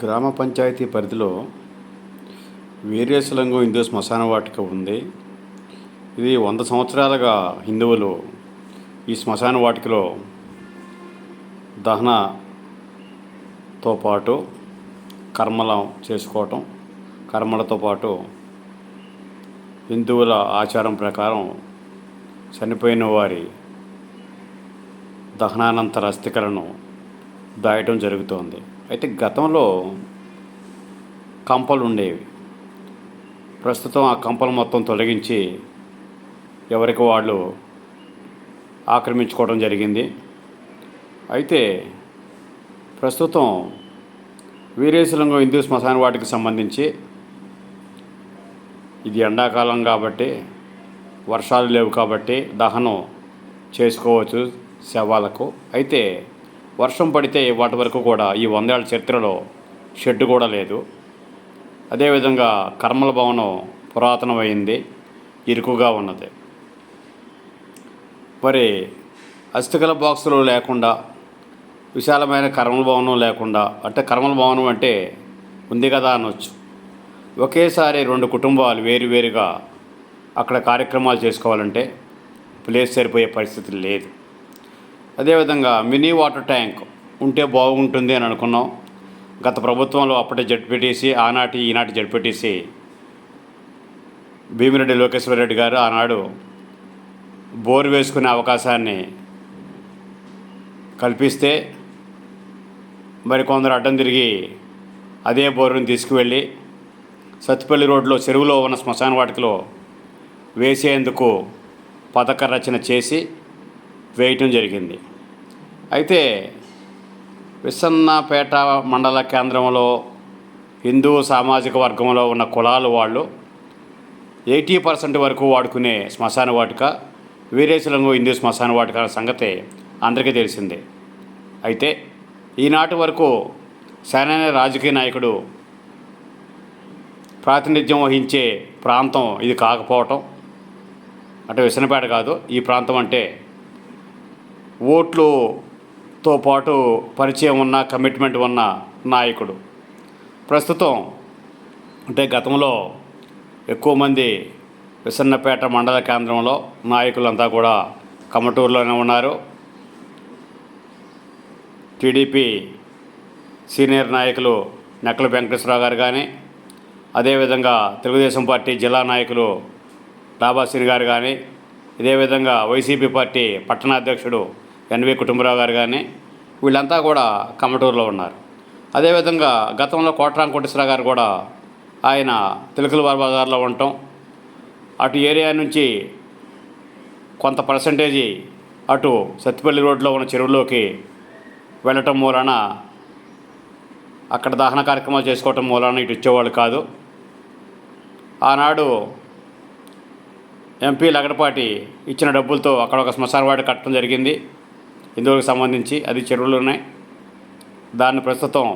గ్రామ పంచాయతీ పరిధిలో వీరేశలింగం హిందూ శ్మశాన వాటిక ఉంది. ఇది వంద సంవత్సరాలుగా హిందువులు ఈ శ్మశాన వాటికలో దహనతో పాటు కర్మలం చేసుకోవటం కర్మలతో పాటు హిందువుల ఆచారం ప్రకారం చనిపోయిన వారి దహనానంతర అస్థికలను దాయటం జరుగుతోంది. అయితే గతంలో కంపలు ఉండేవి. ప్రస్తుతం ఆ కంపలు మొత్తం తొలగించి ఎవరికి వాళ్ళు ఆక్రమించుకోవడం జరిగింది. అయితే ప్రస్తుతం వీరేశలింగం హిందూ శ్మశాన వాటికి సంబంధించి ఇది ఎండాకాలం కాబట్టి వర్షాలు లేవు కాబట్టి దహనం చేసుకోవచ్చు శవాలకు. అయితే వర్షం పడితే వాటి వరకు కూడా ఈ వందేళ్ళ చరిత్రలో షెడ్ కూడా లేదు. అదేవిధంగా కర్మల భవనం పురాతనమైంది ఇరుకుగా ఉన్నది. మరి అస్థికల బాక్సులు లేకుండా విశాలమైన కర్మల భవనం లేకుండా అంటే కర్మల భవనం అంటే ఉంది కదా అనొచ్చు. ఒకేసారి రెండు కుటుంబాలు వేరువేరుగా అక్కడ కార్యక్రమాలు చేసుకోవాలంటే ప్లేస్ సరిపోయే పరిస్థితి లేదు. అదేవిధంగా మినీ వాటర్ ట్యాంక్ ఉంటే బాగుంటుంది అని అనుకున్నాం. గత ప్రభుత్వంలో అప్పటి జడ్పీటీసీ ఆనాటి ఈనాటి జడ్పీటీసీ భీమిరెడ్డి లోకేశ్వర రెడ్డి గారు ఆనాడు బోర్ వేసుకునే అవకాశాన్ని కల్పిస్తే మరి కొందరు అడ్డం తిరిగి అదే బోరుని తీసుకువెళ్ళి సత్తుపల్లి రోడ్లో చెరువులో ఉన్న శ్మశాన వాటికలో వేసేందుకు పథక రచన చేసి వేయటం జరిగింది. అయితే విసన్నపేట మండల కేంద్రంలో హిందూ సామాజిక వర్గంలో ఉన్న కులాల వాళ్ళు ఎయిటీ పర్సెంట్ వరకు వాడుకునే శ్మశాన వాటిక వీరేశలంగు హిందూ శ్మశాన వాటిక సంగతి అందరికీ తెలిసిందే. అయితే ఈనాటి వరకు సరైన రాజకీయ నాయకుడు ప్రాతినిధ్యం వహించే ప్రాంతం ఇది కాకపోవటం అంటే విసనపేట కాదు ఈ ప్రాంతం అంటే ఓట్లుతో పాటు పరిచయం ఉన్న కమిట్మెంట్ ఉన్న నాయకుడు. ప్రస్తుతం అంటే గతంలో ఎక్కువ మంది విసన్నపేట మండల కేంద్రంలో నాయకులంతా కూడా కమటూరులోనే ఉన్నారు. టీడీపీ సీనియర్ నాయకులు నెక్కల వెంకటేశ్వరరావు గారు కానీ అదేవిధంగా తెలుగుదేశం పార్టీ జిల్లా నాయకులు డాబాసిని గారు కానీ ఇదేవిధంగా వైసీపీ పార్టీ పట్టణాధ్యక్షుడు ఎన్వి కుటుంబరావు గారు కానీ వీళ్ళంతా కూడా కమటూరులో ఉన్నారు. అదేవిధంగా గతంలో కోట్రాం కోటేశ్వరరావు గారు కూడా ఆయన తిలకల బజార్లో ఉండటం అటు ఏరియా నుంచి కొంత పర్సంటేజీ అటు సత్తిపల్లి రోడ్లో ఉన్న చెరువులోకి వెళ్ళటం మూలాన అక్కడ దహన కార్యక్రమాలు చేసుకోవటం మూలాన ఇటు ఇచ్చేవాళ్ళు కాదు. ఆనాడు ఎంపీ లగడపాటి ఇచ్చిన డబ్బులతో అక్కడ ఒక శ్మశానవాడి కట్టడం జరిగింది. ఇందులోకి సంబంధించి అది చెరువులు ఉన్నాయి. దాన్ని ప్రస్తుతం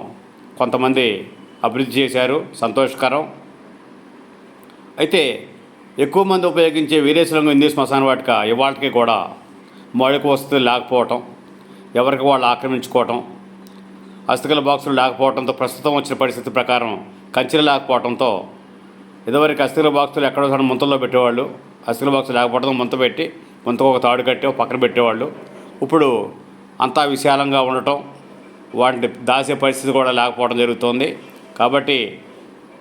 కొంతమంది అభివృద్ధి చేశారు. సంతోషకరం. అయితే ఎక్కువ మంది ఉపయోగించే వీరేశ్వరంగా హిందూ శ్మశాన వాటిక ఇవాళకి కూడా మౌలిక వసతులు లేకపోవటం ఎవరికి వాళ్ళు ఆక్రమించుకోవటం అస్థికల బాక్సులు లేకపోవడంతో ప్రస్తుతం వచ్చిన పరిస్థితి ప్రకారం కంచెలు లేకపోవడంతో ఇదివరకు అస్థికల బాక్సులు ఎక్కడో సరే ముంతల్లో పెట్టేవాళ్ళు. అస్థికల బాక్సులు లేకపోవడంతో ముంత పెట్టి ముంతకు ఒక తాడు కట్టి ఒక పక్కన పెట్టేవాళ్ళు. ఇప్పుడు అంతా విశాలంగా ఉండటం వాటిని దాసే పరిస్థితి కూడా లేకపోవడం జరుగుతోంది. కాబట్టి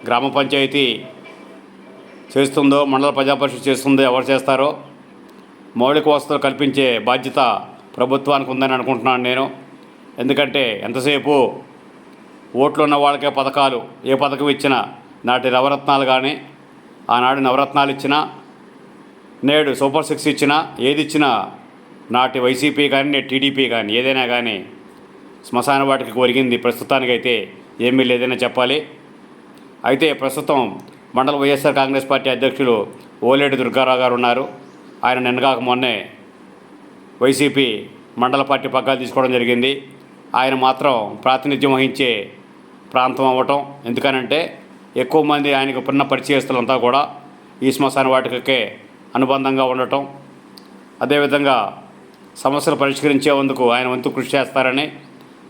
గ్రామ పంచాయతీ చేస్తుందో మండల ప్రజాపరిషత్ చేస్తుందో ఎవరు చేస్తారో మౌలిక వసతులు కల్పించే బాధ్యత ప్రభుత్వానికి ఉందని అనుకుంటున్నాను నేను. ఎందుకంటే ఎంతసేపు ఓట్లు ఉన్న వాళ్ళకే పథకాలు ఏ పథకం ఇచ్చినా నాటి నవరత్నాలు కానీ ఆనాడు నవరత్నాలు ఇచ్చినా నేడు సూపర్ సిక్స్ ఇచ్చినా ఏది ఇచ్చినా నాటి వైసీపీ కానీ నేటి టీడీపీ కానీ ఏదైనా కానీ శ్మశాన వాటికి ఒరిగింది. ప్రస్తుతానికైతే ఏమీ లేదనే చెప్పాలి. అయితే ప్రస్తుతం మండల వైఎస్ఆర్ కాంగ్రెస్ పార్టీ అధ్యక్షులు ఓలేటి దుర్గారావు గారు ఉన్నారు. ఆయన నిన్నగాక మొన్నే వైసీపీ మండల పార్టీ పగ్గాలు తీసుకోవడం జరిగింది. ఆయన మాత్రం ప్రాతినిధ్యం వహించే ప్రాంతం అవ్వటం. ఎందుకనంటే ఎక్కువ మంది ఆయనకు పున్న పరిచయస్తులంతా కూడా ఈ శ్మశాన వాటికకే అనుబంధంగా ఉండటం. అదేవిధంగా సమస్యలు పరిష్కరించేందుకు ఆయన వంతు కృషి చేస్తారని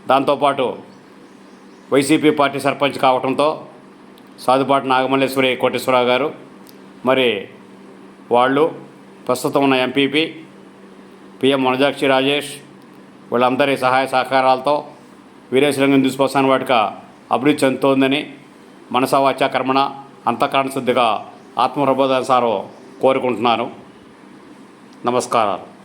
దాంతోపాటు వైసీపీ పార్టీ సర్పంచ్ కావడంతో సాధుపాటి నాగమల్లేశ్వరి కోటేశ్వరరావు గారు మరి వాళ్ళు ప్రస్తుతం ఉన్న ఎంపీపీ పిఎం మనజాక్షి రాజేష్ వీళ్ళందరి సహాయ సహకారాలతో వీరేశలింగం తీసుకొస్తాను వాటిక అభివృద్ధి చెందుతోందని మనసవాచ కర్మణ అంతఃకరణ శుద్ధిగా ఆత్మప్రబోధానుసారం కోరుకుంటున్నాను. నమస్కారాలు.